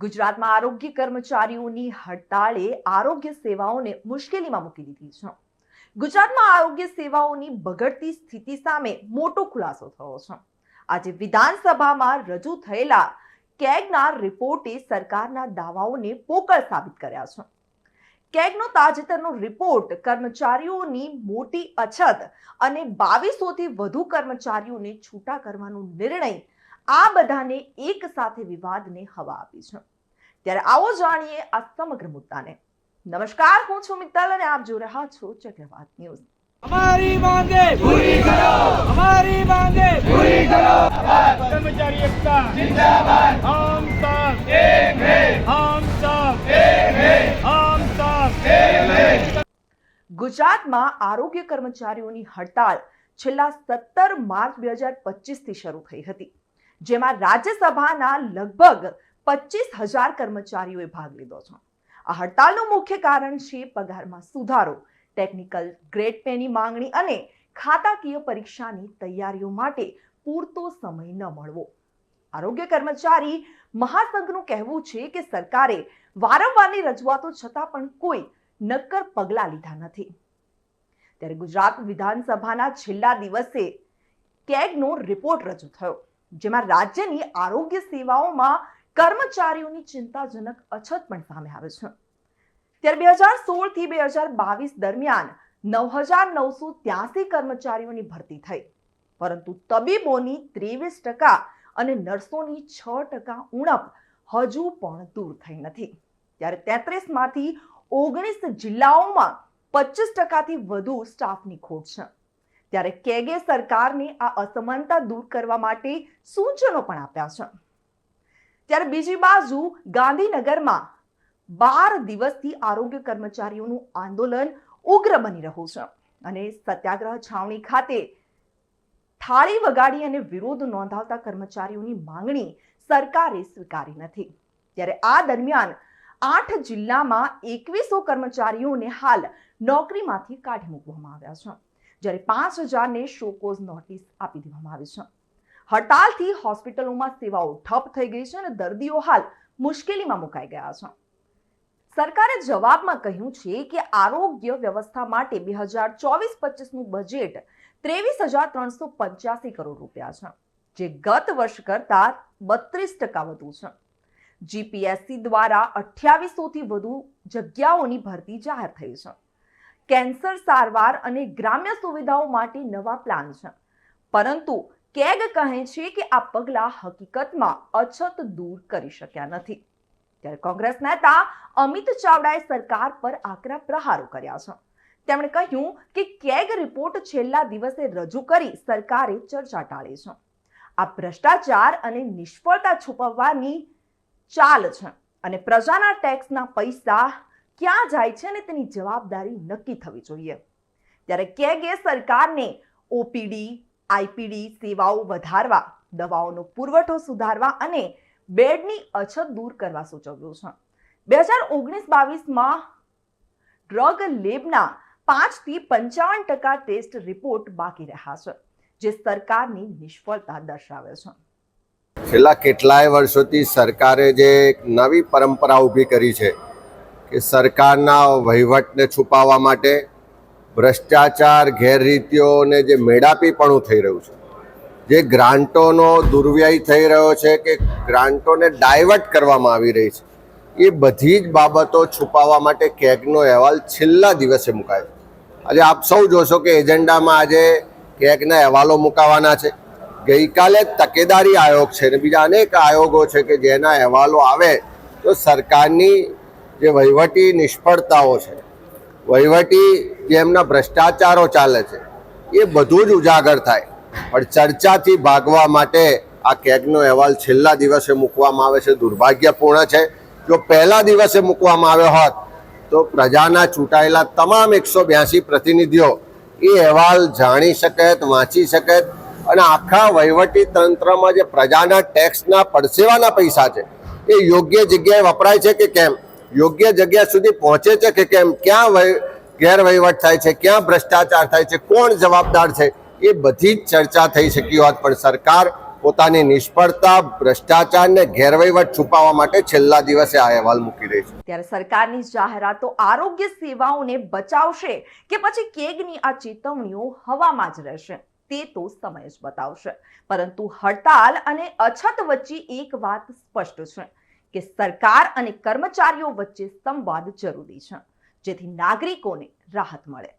ગુજરાતમાં આરોગ્ય કર્મચારીઓની હડતાળે આરોગ્ય સેવાઓને મુશ્કેલીમાં મૂકી દીધી છે. ગુજરાતમાં આરોગ્ય સેવાઓની બગડતી સ્થિતિ સામે મોટો ખુલાસો થયો છે. આજે વિધાનસભામાં રજૂ થયેલા કેગના રિપોર્ટે સરકારના દાવાઓને પોકળ સાબિત કર્યા છે. કેગનો તાજેતરનો રિપોર્ટ કર્મચારીઓની મોટી અછત અને બાવીસોથી વધુ કર્મચારીઓને છૂટા કરવાનો નિર્ણય આ બધાને એક સાથે વિવાદને હવા આપી છે. ત્યારે આવો જાણીએ આ સમગ્ર મુદ્દાને. નમસ્કાર હું છું મિત્તલ અને આપ જોઈ રહ્યા છો ચક્રવાત ન્યૂઝ. અમારી માંગે પૂરી કરો. અમારી માંગે પૂરી કરો. કર્મચારી એકતા. જિંદાબાદ. હમ સાથ એક હે. હમ સાથ એક હે. હમ સાથ એક હે. ગુજરાતમાં આરોગ્ય કર્મચારીઓની હડતાલ છેલ્લા સત્તર માર્ચ બે હજાર પચીસથી શરૂ થઈ હતી જેમાં રાજ્યસભાના લગભગ પચીસ હજાર કર્મચારીઓએ ભાગ લીધો છે. આ હડતાલનું મુખ્ય કારણ છે પગારમાં સુધારો ટેકનિકલ ગ્રેડ પેની માંગણી અને ખાતાકીય પરીક્ષાની તૈયારીઓ માટે પૂરતો સમય ન મળવો. આરોગ્ય કર્મચારી મહાસંઘનું કહેવું છે કે સરકારે વારંવારની રજૂઆતો છતાં પણ કોઈ નક્કર પગલાં લીધા નથી. ત્યારે ગુજરાત વિધાનસભાના છેલ્લા દિવસે કેગનો રિપોર્ટ રજૂ થયો, જેમાં રાજ્યની આરોગ્ય સેવાઓમાં કર્મચારીઓની ચિંતાજનક અછત પણ સામે આવે છે. ત્યારે બે હજાર સોળથી બે હજાર બાવીસ દરમિયાન નવ હજાર નવસો ત્યાસી કર્મચારીઓની ભરતી થઈ. પરંતુ તબીબોની ત્રેવીસ ટકા અને નર્સોની છ ટકા ઉણપ હજુ પણ દૂર થઈ નથી. ત્યારે તેત્રીસમાંથી ઓગણીસ જિલ્લાઓમાં પચીસ ટકાથી વધુ સ્ટાફની ખોટ છે. ત્યારે કેગે સરકારને આ અસમાનતા દૂર કરવા માટે સૂચનો પણ આપ્યા છે. ત્યારે બીજી બાજુ ગાંધીનગરમાં બાર દિવસથી આરોગ્ય કર્મચારીઓનું આંદોલન ઉગ્ર બની રહ્યું છે. અને સત્યાગ્રહ છાવણી ખાતે થાળી વગાડી અને વિરોધ નોંધાવતા કર્મચારીઓની માંગણી સરકારે સ્વીકારી નથી. ત્યારે આ દરમિયાન આઠ જિલ્લામાં એકવીસો કર્મચારીઓને હાલ નોકરીમાંથી કાઢી મૂકવામાં આવ્યા છે. જ્યારે પાંચ હજારને શોકોઝ નોટિસ આપી દેવામાં આવી છે. હડતાલથી હોસ્પિટલોમાં સેવાઓ ઠપ થઈ ગઈ છે અને દર્દીઓ હાલ મુશ્કેલીમાં મુકાઈ ગયા છે. સરકારે જવાબમાં કહ્યું છે કે આરોગ્ય વ્યવસ્થા માટે બે હજાર ચોવીસ પચીસનું બજેટ ત્રેવીસ હજાર ત્રણસો પંચ્યાસી કરોડ રૂપિયા છે, જે ગત વર્ષ કરતા બત્રીસ ટકા વધુ છે. જીપીએસસી દ્વારા અઠ્યાવીસોથી વધુ જગ્યાઓની ભરતી જાહેર થઈ છે. કેન્સર સારવાર અને ગ્રામ્ય સુવિધાઓ માટે નવા પ્લાન છે. પરંતુ કેગ કહે છે કે આ પગલાં હકીકતમાં અછત દૂર કરી શક્યા નથી. ત્યારે કોંગ્રેસ નેતા અમિત ચાવડાએ સરકાર પર આકરા પ્રહારો કર્યા છે. તેમણે કહ્યું કે કેગ રિપોર્ટ છેલ્લા દિવસે રજૂ કરી સરકારે ચર્ચા ટાળી છે. આ ભ્રષ્ટાચાર અને નિષ્ફળતા છુપાવવાની ચાલ છે અને પ્રજાના ટેક્સના પૈસા ક્યાં જાય છે અને તેની જવાબદારી નક્કી થવી જોઈએ. ત્યારે કેગે સરકારને ઓપીડી આઈપીડી સેવાઓ વધારવા, દવાઓનો પુરવઠો સુધારવા અને બેડની અછત દૂર કરવા સૂચવ્યું છે. બે હજાર ઓગણીસ બાવીસમાં ડ્રગ લેબના પાંચથી પંચાવન ટકા ટેસ્ટ રિપોર્ટ બાકી રહ્યા છે, જે સરકારની નિષ્ફળતા દર્શાવે છે. છેલ્લા કેટલાય વર્ષોથી સરકારે જે એક નવી પરંપરા ઊભી કરી છે કે સરકારના વહીવટને છુપાવવા માટે ભ્રષ્ટાચાર ગેરરીતિઓને જે મેળાપીપણું થઈ રહ્યું છે, જે ગ્રાન્ટોનો દુર્વ્યય થઈ રહ્યો છે કે ગ્રાન્ટોને ડાયવર્ટ કરવામાં આવી રહી છે, એ બધી જ બાબતો છુપાવવા માટે કેગનો અહેવાલ છેલ્લા દિવસે મુકાયો આજે આપ સૌ જોશો કે એજન્ડામાં આજે કેગના અહેવાલો મુકાવાના છે. ગઈકાલે તકેદારી આયોગ છે ને બીજા અનેક આયોગો છે કે જેના અહેવાલો આવે તો સરકારની જે વહીવટી નિષ્ફળતાઓ છે વહીવટી જે એમના ભ્રષ્ટાચારો ચાલે છે. એ બધું જ ઉજાગર થાય. પણ ચર્ચાથી ભાગવા માટે આ કેગનો અહેવાલ છેલ્લા દિવસે મૂકવામાં આવે છે. દુર્ભાગ્યપૂર્ણ છે. જો પહેલા દિવસે મૂકવામાં આવ્યો હોત, તો પ્રજાના ચૂંટાયેલા તમામ એકસો બ્યાસી પ્રતિનિધિઓ એ અહેવાલ જાણી શકે વાંચી શકે અને આખા વહીવટી તંત્રમાં જે પ્રજાના ટેક્સના પડસેવાના પૈસા છે, એ યોગ્ય જગ્યાએ વપરાય છે કે કેમ? યોગ્ય જગ્યા સુધી પહોંચે છે કે કેમ? ક્યાં ગેરવહીવટ થાય છે? ક્યાં ભ્રષ્ટાચાર થાય છે? કોણ જવાબદાર છે? એ બધી જ ચર્ચા થઈ શકી હોત પણ સરકાર પોતાની નિષ્ફળતા ભ્રષ્ટાચાર ને ગેરવહીવટ છુપાવવા માટે છેલ્લા દિવસે આ અહેવાલ મૂકી રહી છે. ત્યારે સરકારની જાહેરાતો આરોગ્ય સેવાઓને બચાવશે કે પછી કેગની આ ચેતવણીઓ હવામાં જ રહેશે? તે તો સમય જ બતાવશે. પરંતુ હડતાલ અને અછત વચ્ચે એક વાત સ્પષ્ટ છે. કે સરકાર અને કર્મચારીઓ વચ્ચે સંવાદ જરૂરી છે જેથી નાગરિકોને રાહત મળે.